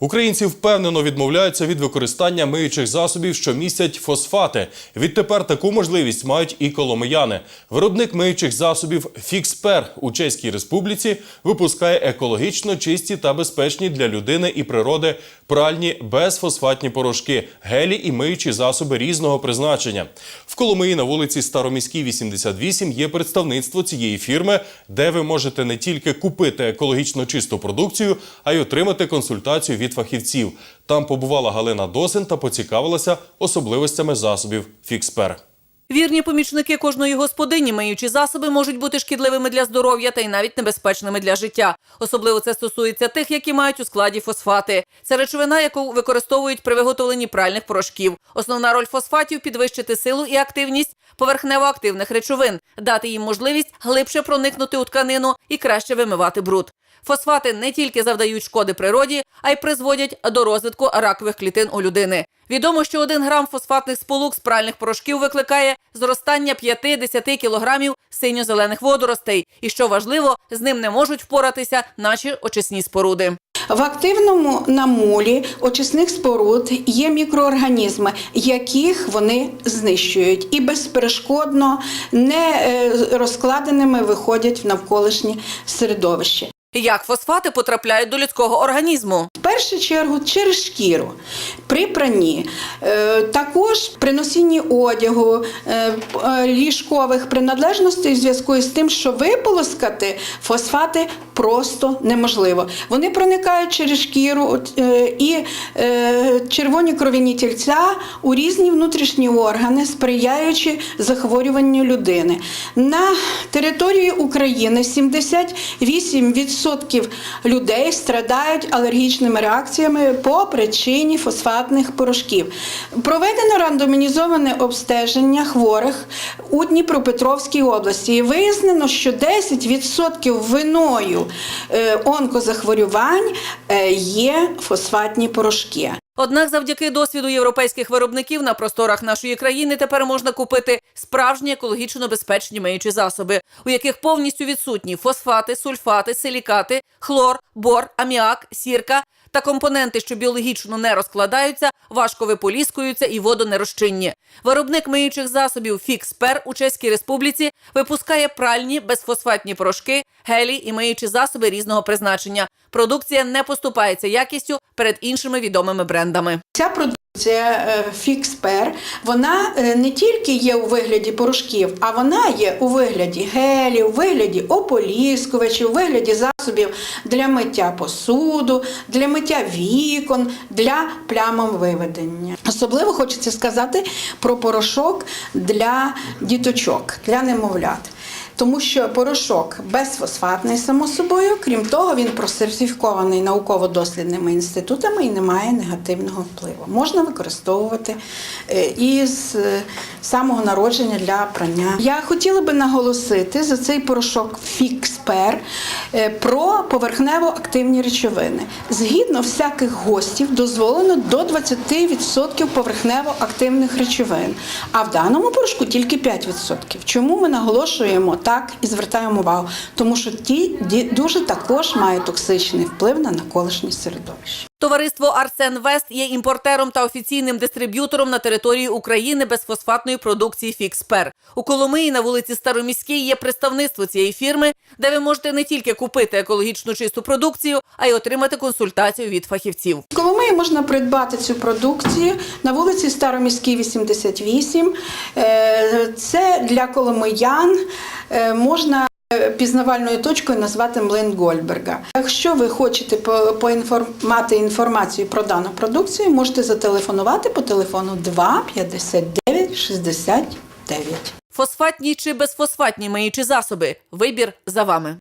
Українці впевнено відмовляються від використання миючих засобів, що містять фосфати. Відтепер таку можливість мають і коломияни. Виробник миючих засобів Фікспер у Чеській Республіці випускає екологічно чисті та безпечні для людини і природи пральні безфосфатні порошки, гелі і миючі засоби різного призначення. В Коломиї на вулиці Староміській, 88 є представництво цієї фірми, де ви можете не тільки купити екологічно чисту продукцію, а й отримати консультацію від фахівців. Там побувала Галина Досин та поцікавилася особливостями засобів Фікспер. Вірні помічники кожної господині миючі засоби можуть бути шкідливими для здоров'я та й навіть небезпечними для життя. Особливо це стосується тих, які мають у складі фосфати. Це речовина, яку використовують при виготовленні пральних порошків. Основна роль фосфатів підвищити силу і активність поверхнево-активних речовин, дати їм можливість глибше проникнути у тканину і краще вимивати бруд. Фосфати не тільки завдають шкоди природі, а й призводять до розвитку ракових клітин у людини. Відомо, що один грам фосфатних сполук з пральних порошків викликає зростання 5-10 кілограмів синьо-зелених водоростей. І що важливо, з ним не можуть впоратися наші очисні споруди. В активному намолі очисних споруд є мікроорганізми, яких вони знищують, і безперешкодно не е, розкладеними виходять в навколишнє середовище. Як фосфати потрапляють до людського організму? В першу чергу через шкіру при пранні, Е, також при носінні одягу, е, е, ліжкових приналежностей в зв'язку з тим, що виполоскати фосфати просто неможливо. Вони проникають через шкіру і червоні кров'яні тільця у різні внутрішні органи, сприяючи захворюванню людини. На території України 78% людей страдають алергічними реакціями по причині фосфатних порошків. Проведено рандомізоване обстеження хворих у Дніпропетровській області. І Визнано, що 10% виною е, онкозахворювань е, є фосфатні порошки. Однак, завдяки досвіду європейських виробників на просторах нашої країни тепер можна купити справжні екологічно безпечні миючі засоби, у яких повністю відсутні фосфати, сульфати, силікати, хлор, бор, аміак, сірка та компоненти, що біологічно не розкладаються, важко виполіскуються і водонерозчинні. Виробник миючих засобів Фікспер у Чеській Республіці випускає пральні безфосфатні порошки, гелі і миючі засоби різного призначення. Продукція не поступається якістю перед іншими відомими брендами. Ця продукція е, Фікспер, вона е, не тільки є у вигляді порошків, а вона є у вигляді гелів, у вигляді ополіскувачів, у вигляді засобів для миття посуду, для миття вікон, для плямовиведення. Особливо хочеться сказати про порошок для діточок, для немовлят. Тому що порошок безфосфатний, само собою, крім того, він просертифікований науково-дослідними інститутами і не має негативного впливу. Можна використовувати е, із е, самого народження для прання. Я хотіла би наголосити за цей порошок Фікспер е, про поверхнево-активні речовини. Згідно всяких гостів, дозволено до 20% поверхнево-активних речовин, а в даному порошку тільки 5%. Чому ми наголошуємо так і звертаємо увагу? Тому що ті дуже також мають токсичний вплив на навколишнє середовище. Товариство Арсен Вест є імпортером та офіційним дистриб'ютором на території України безфосфатної продукції Фікспер. У Коломиї на вулиці Староміській є представництво цієї фірми, де ви можете не тільки купити екологічно чисту продукцію, а й отримати консультацію від фахівців. В Коломиї можна придбати цю продукцію на вулиці Староміській, 88. Е, Це для коломиян е, можна пізнавальною точкою назвати млин Гольберга. Якщо ви хочете поінформати інформацію про дану продукцію, можете зателефонувати по телефону 2 59 69. Фосфатні чи безфосфатні миючі засоби. Вибір за вами.